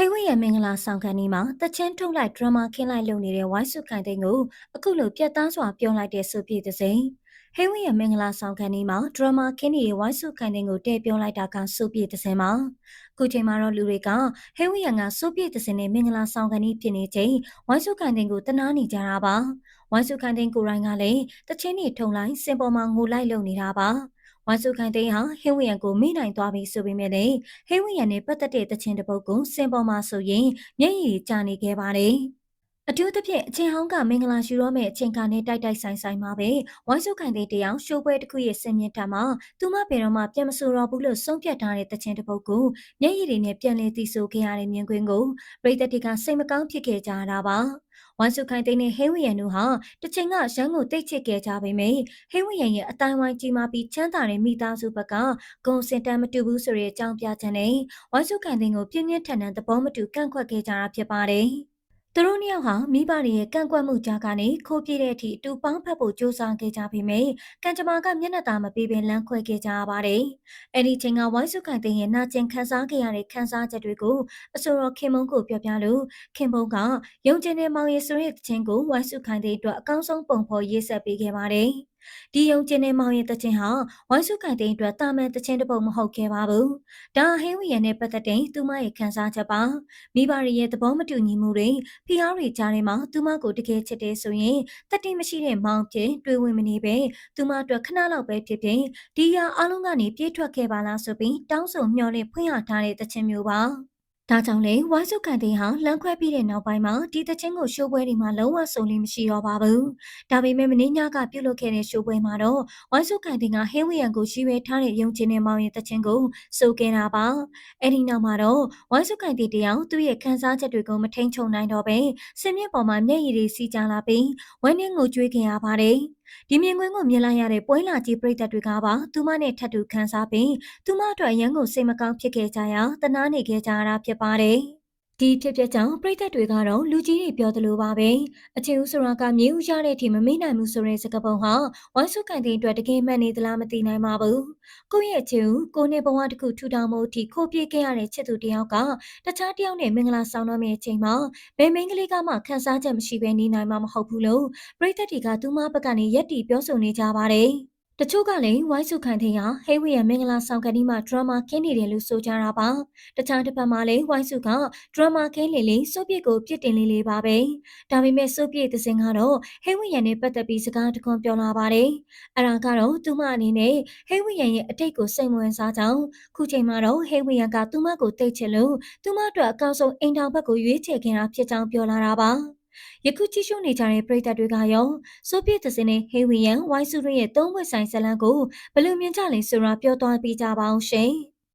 ဟိဝိရဲ့မင်္ဂလာဆောင်ခန်းဒီမှာတချင်းထုတ်လိုက်ဒရမာခင်းလိုက်လုပ်နေတဲ့ဝိုင်းစုခိုင်သိန်းကိုအခုလိုပြတ်သားစွာပြောလိုက်တဲ့ဆိုပြေသစိန်ဟိဝိရဲ့မင်္ဂလာဆောင်ခန်းဒီမှာဒရမာခင်းနေတဲ့ဝိုင်းစုခိုင်သိန်းကိုတည့်ပြောလိုက်တာကဆိုပြေသစိန်ပါခုချိန်မှာတော့လူတွေကဟိဝိရဲ့ကဆိုပြေသစိန်နဲ့မင်္ဂလာဆောင်ခန်းဒီဖြစ်နေချိန်ဝိုင်းစုခိုင်သိန်းကိုတနာနေကြတာပါဝိုင်းစုခိုင်သိန်းကိုရိုင်းကလည်းတချင်းနေထုံလိုက်စင်ပေါ်မှာငိုလိုက်လုပ်နေတာပါ ဝမ်စုခိုင်သိန်းဟာဟင်းဝီယန်ကိုမိနိုင်သွားပြီဆိုပေမဲ့လည်းဟင်းဝီယန်နဲ့ပတ်သက်တဲ့တခြင်းတစ်ပုဒ်ကိုစင်ပေါ်မှာဆိုရင်မျက်ရည်ကျနေခဲ့ပါတယ်။အထူးသဖြင့်အချင်းဟောင်းကမင်္ဂလာရှိရောမဲ့အချင်းကနဲ့တိုက်တိုက်ဆိုင်ဆိုင်မှာပဲဝိုင်းစုခိုင်တဲ့တရားရှိုးပွဲတစ်ခုရဲ့စင်မြင့်ထမှာသူမဘယ်တော့မှပြန်မဆိုတော့ဘူးလို့ဆုံးဖြတ်ထားတဲ့တခြင်းတစ်ပုဒ်ကိုမျက်ရည်တွေနဲ့ပြန်လည်တည်ဆိုခဲ့ရတဲ့မြင်ကွင်းကိုပြည်သက်တွေကစိတ်မကောင်းဖြစ်ခဲ့ကြတာပါ။ ဝမ်စုခိုင်သိန်းနဲ့ဟေးဝီယန်တို့ဟာတစ်ချိန်ကရန်ကိုတိတ်ချစ်ခဲ့ကြပေမယ့်ဟေးဝီယန်ရဲ့အတိုင်းဝိုင်းကြီးမားပြီးချမ်းသာတဲ့မိသားစုဘက်ကဂုံစင်တမ်းမတူဘူးဆိုတဲ့အကြောင်းပြချက်နဲ့ဝမ်စုခိုင်သိန်းကိုပြင်းပြင်းထန်ထန်သဘောမတူကန့်ကွက်ခဲ့ကြတာဖြစ်ပါတယ်။ သူတို့နှစ်ယောက်ဟာမိဘတွေရဲ့ကန့်ကွက်မှုကြားကနေခိုးပြေးတဲ့အထိအတူပေါင်းဖက်ဖို့ကြိုးစားခဲ့ကြပေမယ့်ကံကြမ္မာကမျက်နှာသာမပေးဘဲလမ်းခွဲခဲ့ကြရပါတယ်။အဲ့ဒီချိန်ကဝိုင်းစုခိုင်သိန်းရဲ့နာကျင်ခံစားခဲ့ရတဲ့ခံစားချက်တွေကိုအဆိုတော်ခင်မုံကိုပြောပြလို့ခင်မုံကယုံကျင်တဲ့မောင်ရဲ့ဆိုတဲ့ချင်းကိုဝိုင်းစုခိုင်သိန်းအတွက်အကောင်းဆုံးပုံဖော်ရေးဆက်ပေးခဲ့ပါတယ်။ဒီယုံကျင်တဲ့မောင်ရဲ့တခြင်းဟာဝိုင်းစုခိုင်တဲ့အတွက်တာမန်တခြင်းတစ်ပုံမဟုတ်ခဲ့ပါဘူး။ဒါဟင်းဝီရနဲ့ပတ်သက်တဲ့သူမရဲ့ခံစားချက်ပါ။မိဘရဲ့သဘောမတူညီမှုတွေဖိအားတွေကြားထဲမှာသူမကိုတကယ်ချစ်တယ်ဆိုရင်တတိမရှိတဲ့မောင်ဖြစ်တွေးဝင်မနေပဲသူမအတွက်ခဏလောက်ပဲဖြစ်ဖြစ်ဒီဟာအလုံးကနေပြေးထွက်ခဲ့ပါလားဆိုပြီးတောင်းဆိုမျှော်လင့်ဖွင့်ရထားတဲ့တခြင်းမျိုးပါ။ ဒါကြောင့်လေဝိုင်းစုကန်တင်ဟာလမ်းခွဲပြီးတဲ့နောက်ပိုင်းမှာဒီတချင်းကိုရှိုးပွဲတွေမှာလုံးဝစုံလင်မရှိတော့ပါဘူး။ဒါပေမဲ့မင်းညကပြုတ်လုခဲ့တဲ့ရှိုးပွဲမှာတော့ဝိုင်းစုကန်တင်ကဟင်းဝီယန်ကိုရှိဝဲထားတဲ့ယုံကျင်တဲ့မောင်ရဲ့တချင်းကိုစိုးခဲ့တာပါ။အဲ့ဒီနောက်မှာတော့ဝိုင်းစုကန်တင်တယောက်သူ့ရဲ့ခံစားချက်တွေကိုမထိန်ချုံနိုင်တော့ပဲစင်မြင့်ပေါ်မှာမျက်ရည်တွေစီးကြလာပြီးဝမ်းနဲ့ငိုကြွေးခင်ရပါတယ်။ ဒီမြင်ကွင်းကိုမြင်လိုက်ရတဲ့ပွဲလာကြီးပြည်သက်တွေကပါသူမနဲ့ထပ်တူခန်းစားပြီးသူမအတွက်ရန်ကိုစိတ်မကောင်းဖြစ်ခဲ့ကြရာတနာနေခဲ့ကြတာဖြစ်ပါတယ်။ ဒီဖြစ်ဖြစ်ကြောင့်ပြည်သက်တွေကတော့လူကြီးတွေပြောသလိုပါပဲအချင်းဦးဆိုတာကမြေဦးရတဲ့အထိမမေ့နိုင်ဘူးဆိုတဲ့စကားပုံဟာဝိုင်းစုကန်တဲ့အတွက်တကယ်မှန်နေသလားမသိနိုင်ပါဘူးကိုယ့်ရဲ့ချင်းဦးကိုနဲ့ဘဝတစ်ခုထူထောင်မှုအထိခိုးပြေးခဲ့ရတဲ့ချစ်သူတယောက်ကတခြားတယောက်နဲ့မင်္ဂလာဆောင်တော့မယ့်အချိန်မှာဘယ်မင်းကလေးကမှခံစားချက်မရှိဘဲနေနိုင်မှာမဟုတ်ဘူးလို့ပြည်သက်တွေကသူမဘက်ကနေရက်တီပြောဆိုနေကြပါတယ် တချို့ကလည်းဝိုင်းစုခံတဲ့ဟာဟေးဝီရဲ့မင်္ဂလာဆောင်ကတိမှာဒရမာခင်းနေတယ်လို့ဆိုကြတာပါတခြားတစ်ဖက်မှာလည်းဝိုင်းစုကဒရမာခင်းလေလေစိုးပြစ်ကိုပြစ်တင်လေးလေးပါပဲဒါပေမဲ့စိုးပြစ်သစင်ကတော့ဟေးဝီရန်နဲ့ပတ်သက်ပြီးစကားတခွန်းပြောလာပါတယ်အဲ့ဒါကတော့သူမအနေနဲ့ဟေးဝီရန်ရဲ့အတိတ်ကိုစိတ်မဝင်စားကြောင်းခုချိန်မှာတော့ဟေးဝီရန်ကသူမကိုတိတ်ချင်လို့သူမအတွက်အကောင်းဆုံးအိမ်ထောင်ဘက်ကိုရွေးချယ်ခင်တာဖြစ်ကြောင်းပြောလာတာပါ ယခုကြည့်ရှုနေကြတဲ့ပရိသတ်တွေကရောဆိုဗီယက်သစင်းနဲ့ဟေဝီယန်ဝိုင်းစုရဲ့သုံးဘွဲ့ဆိုင်ဇလန်ကိုဘယ်လိုမြင်ကြလဲဆိုတာပြောသွားပြကြပါအောင်ရှင်။